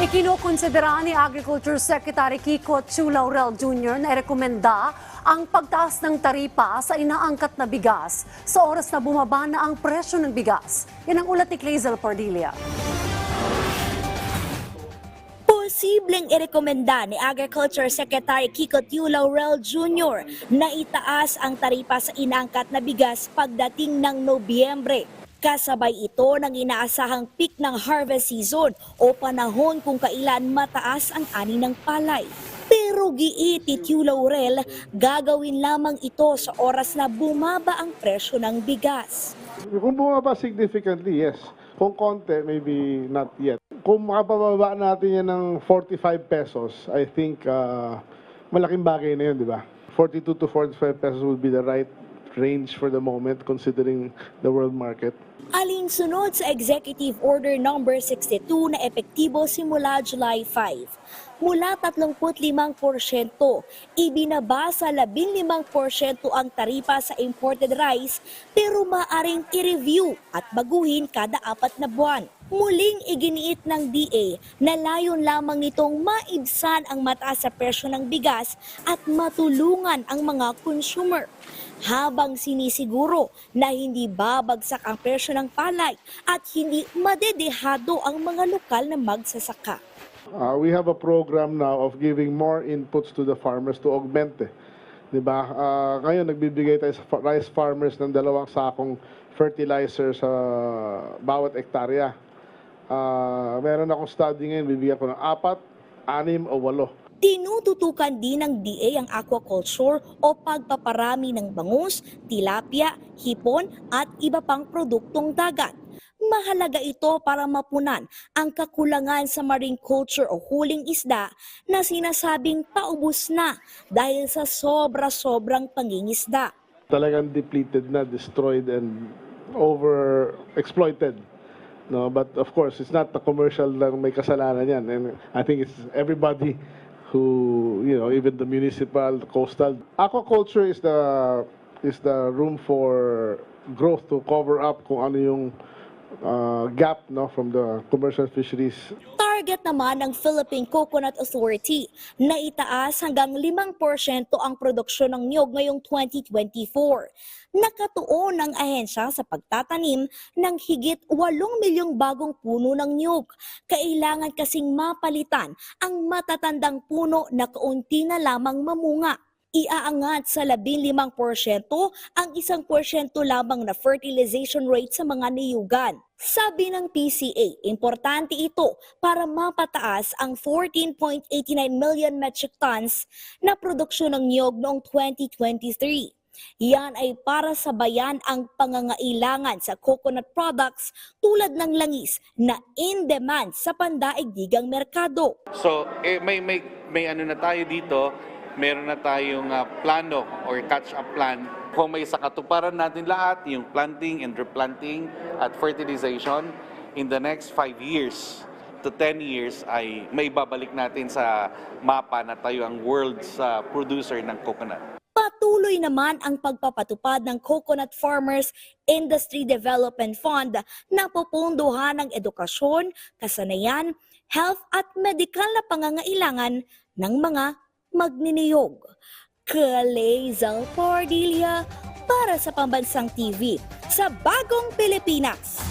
Ikinukonsidera ni Agriculture Secretary Kiko Chu Laurel Jr. na rekomenda ang pagtaas ng taripa sa inaangkat na bigas sa oras na bumaba na ang presyo ng bigas. Yan ang ulat ni Clazel Pardilia. Posibleng irekomenda ni Agriculture Secretary Kiko Tiu Laurel Jr. na itaas ang taripa sa inaangkat na bigas pagdating ng Nobyembre. Kasabay ito ng inaasahang peak ng harvest season o panahon kung kailan mataas ang ani ng palay. Pero giit ni Tiu Laurel, gagawin lamang ito sa oras na bumaba ang presyo ng bigas. Kung bumaba significantly, yes. Kung konti, maybe not yet. Kung makapababa natin yan ng 45 pesos, I think uh, malaking bagay na yun, di ba? 42 to 45 pesos would be the right range for the moment considering the world market. Alinsunod sa Executive Order Number 62 na epektibo simula July 5. Mula 35%, ibinaba sa 15% ang taripa sa imported rice pero maaring i-review at baguhin kada apat na buwan. Muling iginiit ng DA na layon lamang nitong maibsan ang mataas sa presyo ng bigas at matulungan ang mga consumer habang sinisiguro na hindi babagsak ang presyo ng palay at hindi madedehado ang mga lokal na magsasaka. Uh, we have a program now of giving more inputs to the farmers to augment eh. 'Di ba? Uh, ngayon nagbibigay tayo sa rice farmers ng dalawang sakong fertilizer sa bawat ektarya. Uh, meron akong study ngayon, bibigyan ko ng apat, anim o walo. Tinututukan din ng DA ang aquaculture o pagpaparami ng bangus, tilapia, hipon at iba pang produktong dagat. Mahalaga ito para mapunan ang kakulangan sa marine culture o huling isda na sinasabing paubos na dahil sa sobra-sobrang pangingisda. Talagang depleted na, destroyed and over-exploited. No, but of course, it's not the commercial lang may kasalanan yan. And I think it's everybody who, you know, even the municipal, the coastal. Aquaculture is the is the room for growth to cover up kung ano yung uh, gap no from the commercial fisheries Target naman ng Philippine Coconut Authority na itaas hanggang 5% ang produksyon ng niyog ngayong 2024. Nakatuon ang ahensya sa pagtatanim ng higit 8 milyong bagong puno ng niyog. Kailangan kasing mapalitan ang matatandang puno na kaunti na lamang mamunga iaangat sa 15% ang isang porsyento lamang na fertilization rate sa mga niyugan. Sabi ng PCA, importante ito para mapataas ang 14.89 million metric tons na produksyon ng niyog noong 2023. Yan ay para sabayan ang pangangailangan sa coconut products tulad ng langis na in demand sa pandaigdigang merkado. So, eh, may, may, may ano na tayo dito, meron na tayong ah, plano or catch-up plan. Kung may sa katuparan natin lahat, yung planting and replanting at fertilization, in the next 5 years to 10 years ay may babalik natin sa mapa na tayo ang world's ah, producer ng coconut. Patuloy naman ang pagpapatupad ng Coconut Farmers Industry Development Fund na pupunduhan ng edukasyon, kasanayan, health at medikal na pangangailangan ng mga magniniyog. Kalezal Cordelia para sa Pambansang TV sa Bagong Pilipinas.